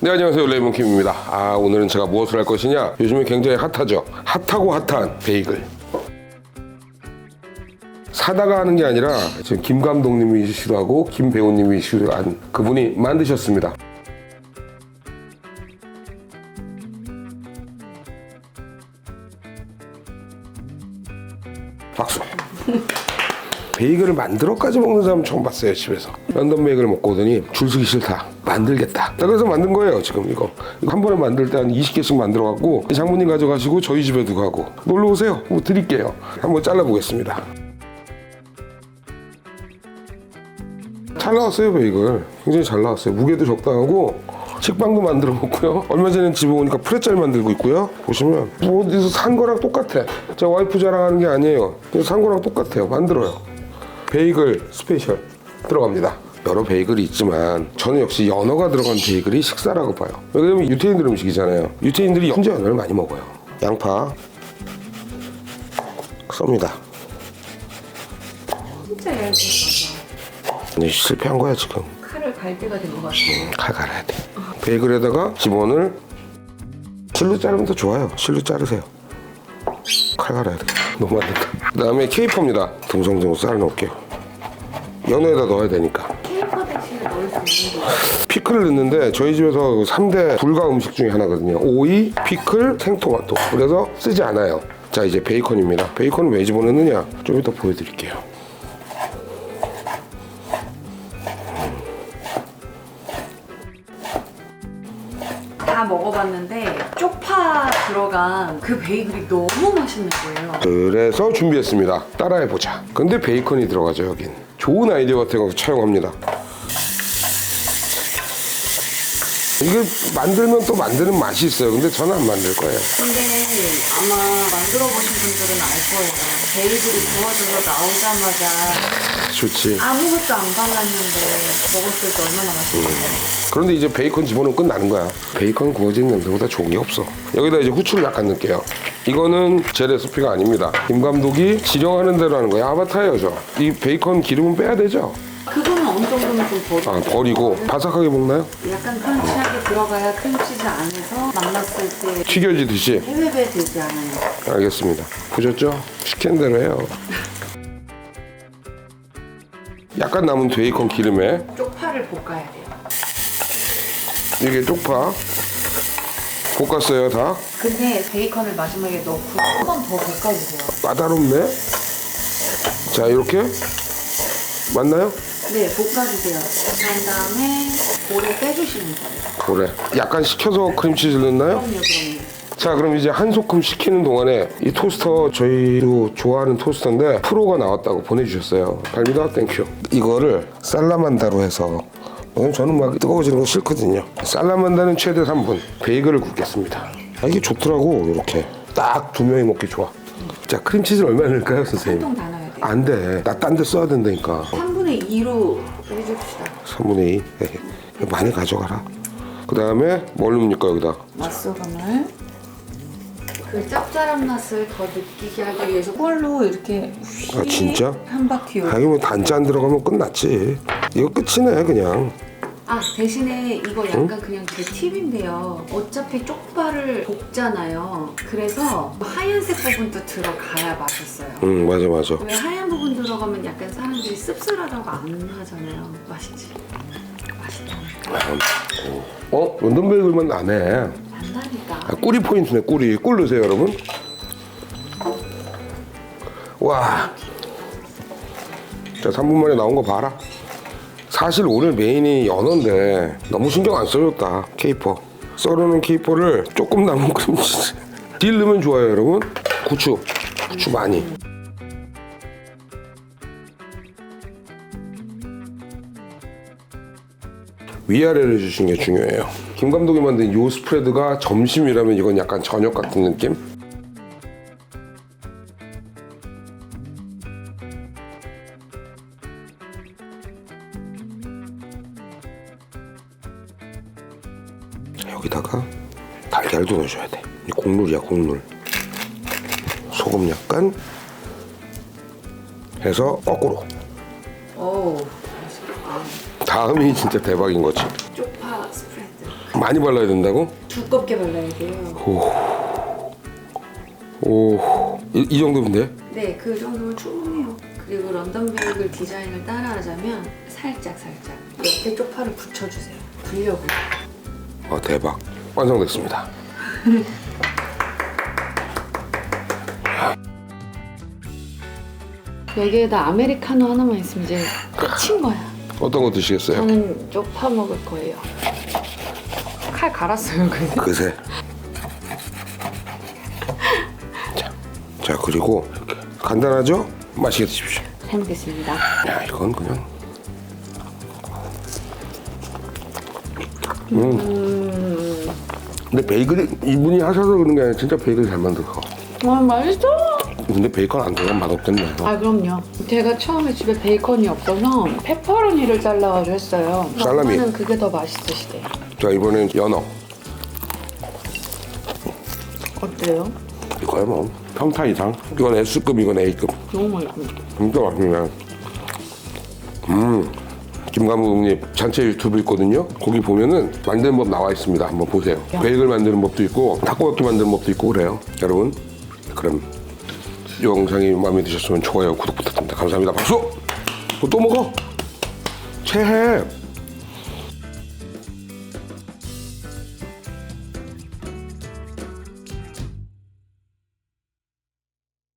네 안녕하세요. 레이몬킴입니다. 아 오늘은 제가 무엇을 할 것이냐? 요즘에 굉장히 핫하죠? 핫하고 핫한 베이글. 사다가 하는 게 아니라 지금 김 감독님이 시도하고 김 배우님이 시도한 그분이 만드셨습니다 베이글을 만들어까지 먹는 사람 처음 봤어요 집에서. 런던 베이글 먹고 오더니 줄 서기 싫다. 만들겠다. 자, 그래서 만든 거예요 지금 이거. 한 번에 만들 때 한 20개씩 만들어 갖고 장모님 가져가시고 저희 집에도 가고. 놀러 오세요. 뭐 드릴게요. 한번 잘라 보겠습니다. 잘 나왔어요 베이글. 굉장히 잘 나왔어요. 무게도 적당하고 식빵도 만들어 먹고요. 얼마 전에 집에 오니까 프레첼 만들고 있고요. 보시면 뭐 어디서 산 거랑 똑같아. 제 와이프 자랑하는 게 아니에요. 산 거랑 똑같아요. 만들어요 베이글 스페셜 들어갑니다 여러 베이글이 있지만 저는 역시 연어가 들어간 베이글이 식사라고 봐요 왜냐면 유태인들 음식이잖아요 유태인들이 현재 연어를 많이 먹어요 양파 썹니다 진짜 얇게 써서 근데 실패한 거야 지금 칼을 갈 때가 된 것 같아요. 칼 갈아야 돼. 베이글에다가 지번을 실로 자르면 더 좋아요. 실로 자르세요. 칼 갈아야 돼. 너무 안 된다. 그다음에 케이퍼입니다. 듬성듬성 썰어 놓을게요. 연어에다 넣어야 되니까. 피클을 넣는데 저희 집에서 3대 불가 음식 중에 하나거든요. 오이, 피클, 생토마토. 그래서 쓰지 않아요. 자 이제 베이컨입니다. 베이컨을 왜 집어넣느냐? 좀 이따 보여드릴게요. 다 먹어봤는데 쪽파 들어간 그 베이글이 너무 맛있는 거예요. 그래서 준비했습니다. 따라해보자. 근데 베이컨이 들어가죠, 여긴. 좋은 아이디어 같은 거 차용합니다. 이게 만들면 또 만드는 맛이 있어요. 근데 저는 안 만들 거예요. 근데 아마 만들어 보신 분들은 알 거예요. 베이글이 구워져서 나오자마자 좋지. 아무것도 안 발랐는데 먹었을 때 얼마나 맛있겠어요. 그런데 이제 베이컨 집어넣으면 끝나는 거야. 베이컨 구워진 냄새보다 좋은 게 없어. 여기다 이제 후추를 약간 넣을게요. 이거는 제 레시피가 아닙니다. 김 감독이 지령하는 대로 하는 거예요. 아바타예요, 저. 이 베이컨 기름은 빼야 되죠? 정도는 좀 버리고 아, 버리고. 바삭하게 먹나요? 약간 크런치하게 들어가야 크림치즈 안에서 만났을 때 튀겨지듯이. 해외배 되지 않아요. 알겠습니다. 보셨죠? 시킨 대로 해요. 약간 남은 베이컨 기름에 쪽파를 볶아야 돼요. 이게 쪽파 볶았어요 다 근데 베이컨을 마지막에 넣고 한 번 더 볶아주세요. 까다롭네 자 이렇게 맞나요? 네, 볶아주세요. 그런 다음에 고래 빼주시면 돼요. 그래 약간 식혀서 크림치즈 넣나요? 그럼요, 그럼요. 자 그럼 이제 한 소끔 식히는 동안에 이 토스터 저희도 좋아하는 토스터인데 프로가 나왔다고 보내주셨어요 갑니다 땡큐 이거를 살라만다로 해서 왜냐면 저는 막 뜨거워지는 거 싫거든요 살라만다는 최대 3분 베이글을 굽겠습니다 아, 이게 좋더라고 이렇게 딱 두 명이 먹기 좋아 자 크림치즈를 얼마나 넣을까요 선생님? 한통 다 넣어야 돼요. 안 돼 나 딴 데 써야 된다니까 3분의 2로 해줍시다. 3분의 2 많이 가져가라 그 다음에 뭘 넣습니까 여기다 맛소금을 그 짭짤한 맛을 더 느끼게 하기 위해서 꿀로 이렇게 아, 진짜? 한 바퀴 요 하긴 뭐안 들어가면 끝났지. 이거 끝이네 그냥. 아 대신에 이거 약간 그냥 제 팁인데요. 어차피 쪽파를 볶잖아요. 그래서 하얀색 부분도 들어가야 맛있어요. 응 맞아 맞아. 왜 하얀 부분 들어가면 약간 사람들이 씁쓸하다고 안 하잖아요. 맛있지? 맛있다니까. 어 런던 베이글만 나네. 안다니까. 아, 꿀이 포인트네 꿀이. 꿀 넣으세요 여러분. 와. 자 3분 만에 나온 거 봐라. 사실 오늘 메인이 연어인데 너무 신경 안 써줬다 케이퍼. 썰어놓은 케이퍼를 조금 남은 크림치즈. 딜 넣으면 좋아요 여러분. 고추. 고추 많이. 위아래를 해주시는 게 중요해요. 김 감독이 만든 요 스프레드가 점심이라면 이건 약간 저녁 같은 느낌? 여기다가 달걀도 넣어줘야 돼. 이 국물이야 국물. 소금 약간 해서 거꾸로. 오. 다음이 진짜 대박인 거지. 쪽파 스프레드. 많이 발라야 된다고? 두껍게 발라야 돼요. 오, 이, 이 정도면 돼? 네, 그 정도면 충분해요. 그리고 런던 베이글 디자인을 따라하자면 살짝 살짝 옆에 쪽파를 붙여주세요. 불려고. 아 대박. 완성됐습니다. 여기에다 아메리카노 하나만 있으면 이제 끝인 거야. 어떤 거 드시겠어요? 저는 쪽파 먹을 거예요. 칼 갈았어요, 근데. 그새. 자, 자 그리고 이렇게 간단하죠? 맛있게 드십시오. 잘 먹겠습니다. 야 이건 그냥. 음. 근데 베이글이 이분이 하셔서 그런 게 아니라 진짜 베이글 잘 만들어. 와, 맛있어! 근데 베이컨 안 들어가면 맛없겠네. 아, 그럼요. 제가 처음에 집에 베이컨이 없어서 페퍼로니를 잘라가지고 했어요. 살라미. 엄마는 그게 더 맛있으시대요. 자 이번엔 연어. 어때요? 이거야 뭐 평타 이상. 이건 S급, 이건 A급. 너무 맛있어. 진짜 맛있네. 음, 김감독님 전체 유튜브 있거든요. 거기 보면은 만드는 법 나와 있습니다. 한번 보세요. 베이글 만드는 법도 있고 타코야키 만드는 법도 있고 그래요. 여러분, 그럼 이 영상이 마음에 드셨으면 좋아요, 구독 부탁드립니다. 감사합니다. 박수! 뭐또 먹어? 최해!